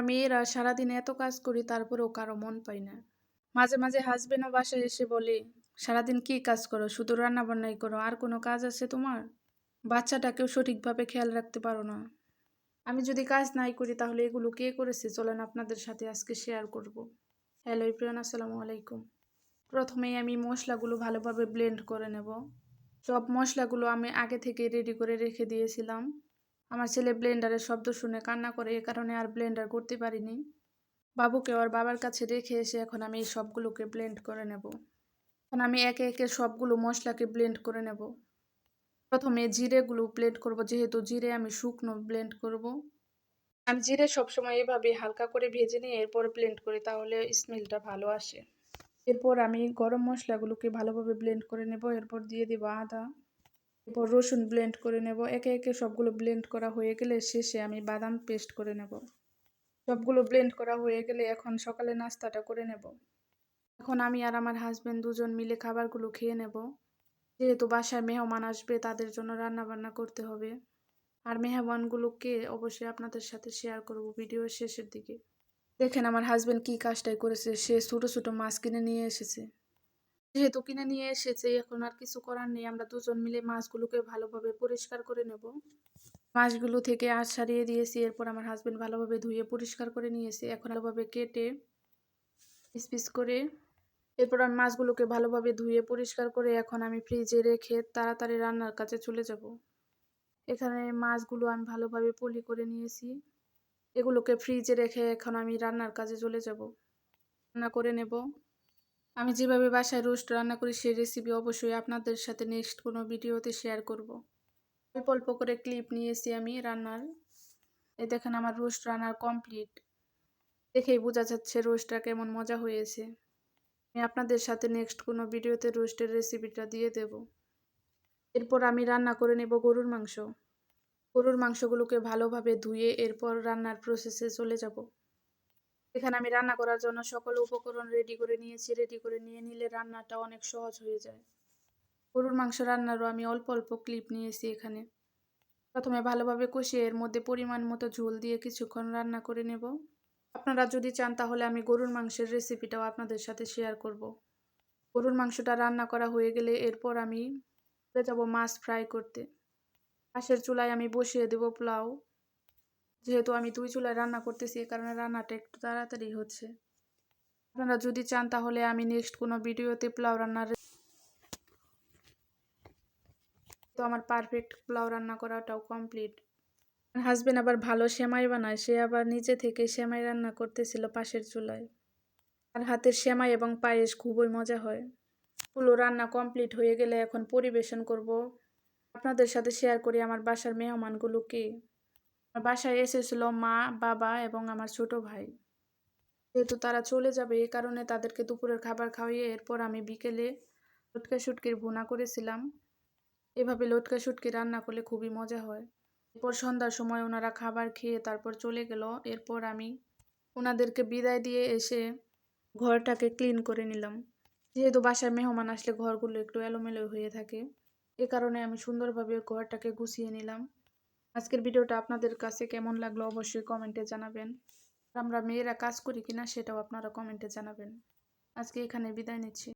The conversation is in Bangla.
আমরা মেয়েরা সারাদিন এত কাজ করি, তারপরেও কারও মন পাই না। মাঝে মাঝে হাজবেন্ডও বাসায় এসে বলে, সারাদিন কি কাজ করো? শুধু রান্না বান্নাই করো? আর কোনো কাজ আছে তোমার? বাচ্চাটাকেও সঠিকভাবে খেয়াল রাখতে পারো না। আমি যদি কাজ নাই করি, তাহলে এগুলো কে করেছে? চলেন আপনাদের সাথে আজকে শেয়ার করব। হ্যালো প্রিয়ান আসসালামু আলাইকুম। প্রথমেই আমি মশলাগুলো ভালোভাবে ব্লেন্ড করে নেব। সব মশলাগুলো আমি আগে থেকে রেডি করে রেখে দিয়েছিলাম। আমার ছেলে ব্লেন্ডারের শব্দ শুনে কান্না করে এ কারণে আর ব্লেন্ডার করতে পারিনি। বাবুকে ওর বাবার কাছে রেখে এসে এখন আমি এই সবগুলোকে ব্লেন্ড করে নেব। এখন আমি একে একে সবগুলো মশলাকে ব্লেন্ড করে নেব। প্রথমে জিরেগুলো ব্লেন্ড করব, যেহেতু জিরে আমি শুকনো ব্লেন্ড করব। আমি জিরে সবসময় এভাবে হালকা করে ভেজে নিয়ে এরপর ব্লেন্ড করি, তাহলে স্মেলটা ভালো আসে। এরপর আমি গরম মশলাগুলোকে ভালোভাবে ব্লেন্ড করে নেব। এরপর দিয়ে দেবো আদা। এরপর রসুন ব্লেন্ড করে নেব। একে একে সবগুলো ব্লেন্ড করা হয়ে গেলে শেষে আমি বাদাম পেস্ট করে নেব। সবগুলো ব্লেন্ড করা হয়ে গেলে এখন সকালে নাস্তাটা করে নেব। এখন আমি আর আমার হাজব্যান্ড দুজন মিলে খাবারগুলো খেয়ে নেব। যেহেতু বাসায় মেহমান আসবে, তাদের জন্য রান্না বান্না করতে হবে। আর মেহমানগুলোকে অবশ্যই আপনাদের সাথে শেয়ার করব ভিডিও শেষের দিকে। দেখেন আমার হাজব্যান্ড কী কাজটাই করেছে। সে ছোটো ছোটো মাছ কিনে নিয়ে এসেছে। যেহেতু কিনে নিয়ে এসেছে, এখন আর কিছু করার নেই। আমরা দুজন মিলে মাছগুলোকে ভালোভাবে পরিষ্কার করে নেব। মাছগুলো থেকে আঁশ সারিয়ে দিয়েছি, এরপর আমার হাজব্যান্ড ভালোভাবে ধুয়ে পরিষ্কার করে নিয়েছে। এখন ভালোভাবে কেটে পিস পিস করে, এরপর আমি মাছগুলোকে ভালোভাবে ধুয়ে পরিষ্কার করে এখন আমি ফ্রিজে রেখে তাড়াতাড়ি রান্নার কাছে চলে যাব। এখানে মাছগুলো আমি ভালোভাবে পলি করে নিয়েছি। এগুলোকে ফ্রিজে রেখে এখন আমি রান্নার কাজে চলে যাব। রান্না করে নেব। আমি যেভাবে বাসায় রোস্ট রান্না করি, সেই রেসিপি অবশ্যই আপনাদের সাথে নেক্সট কোনো ভিডিওতে শেয়ার করব। অল্প অল্প করে ক্লিপ নিয়েছি আমি রান্নার। এই দেখেন আমার রোস্ট রান্নার কমপ্লিট দেখেই বোঝা যাচ্ছে রোস্টটা কেমন মজা হয়েছে। আমি আপনাদের সাথে নেক্সট কোনো ভিডিওতে রোস্টের রেসিপিটা দিয়ে দেব। এরপর আমি রান্না করে নেব গরুর মাংস। গরুর মাংসগুলোকে ভালোভাবে ধুয়ে এরপর রান্নার প্রসেসে চলে যাব। এখানে আমি রান্না করার জন্য সকল উপকরণ রেডি করে নিয়েছি রেডি করে নিয়ে নিলে রান্নাটা অনেক সহজ হয়ে যায়। গরুর মাংস রান্নারও আমি অল্প অল্প ক্লিপ নিয়েছি এখানে। প্রথমে ভালোভাবে কষিয়ে এর মধ্যে পরিমাণ মতো ঝোল দিয়ে কিছুক্ষণ রান্না করে নেব। আপনারা যদি চান তাহলে আমি গরুর মাংসের রেসিপিটাও আপনাদের সাথে শেয়ার করব। গরুর মাংসটা রান্না করা হয়ে গেলে এরপর আমি চলে যাব মাছ ফ্রাই করতে। পাশের চুলায় আমি বসিয়ে দেব পোলাও। যেহেতু আমি দুই চুলায় রান্না করতেছি, এ কারণে রান্নাটা একটু তাড়াতাড়ি হচ্ছে। আপনারা যদি চান তাহলে আমি নেক্সট কোনো ভিডিওতে পোলাও রান্নার তো আমার পারফেক্ট পোলাও রান্না করাটাও কমপ্লিট হাজবেন্ড আবার ভালো সেমাই বানায়, সে আবার নিজে থেকে সেমাই রান্না করতেছিল পাশের চুলায়। আর হাতের সেমাই এবং পায়েস খুবই মজা হয়। পুলো রান্না কমপ্লিট হয়ে গেলে এখন পরিবেশন করব। আপনাদের সাথে শেয়ার করি আমার বাসার মেহমানগুলোকে বাসায় এসেছিল মা, বাবা এবং আমার ছোট ভাই। যেহেতু তারা চলে যাবে এই কারণে তাদেরকে দুপুরের খাবার খাওয়িয়ে এরপর আমি বিকেলে লটকা শুটকির ভুনা করেছিলাম। এভাবে লটকা শুটকি রান্না করলে খুবই মজা হয়। এরপর সন্ধ্যার সময় ওনারা খাবার খেয়ে তারপর চলে গেল। এরপর আমি ওনাদেরকে বিদায় দিয়ে এসে ঘরটাকে ক্লিন করে নিলাম। যেহেতু বাসায় মেহমান আসলে ঘরগুলো একটু এলোমেলো হয়ে থাকে, এ কারণে আমি সুন্দরভাবে ঘরটাকে গুছিয়ে নিলাম। আজকের ভিডিওটা আপনাদের কাছে কেমন লাগল অবশ্যই কমেন্টে জানাবেন। আমরা মেয়েরা কাজ করি কিনা সেটাও আপনারা কমেন্টে জানাবেন। আজকে এখানে বিদায় নিচ্ছি।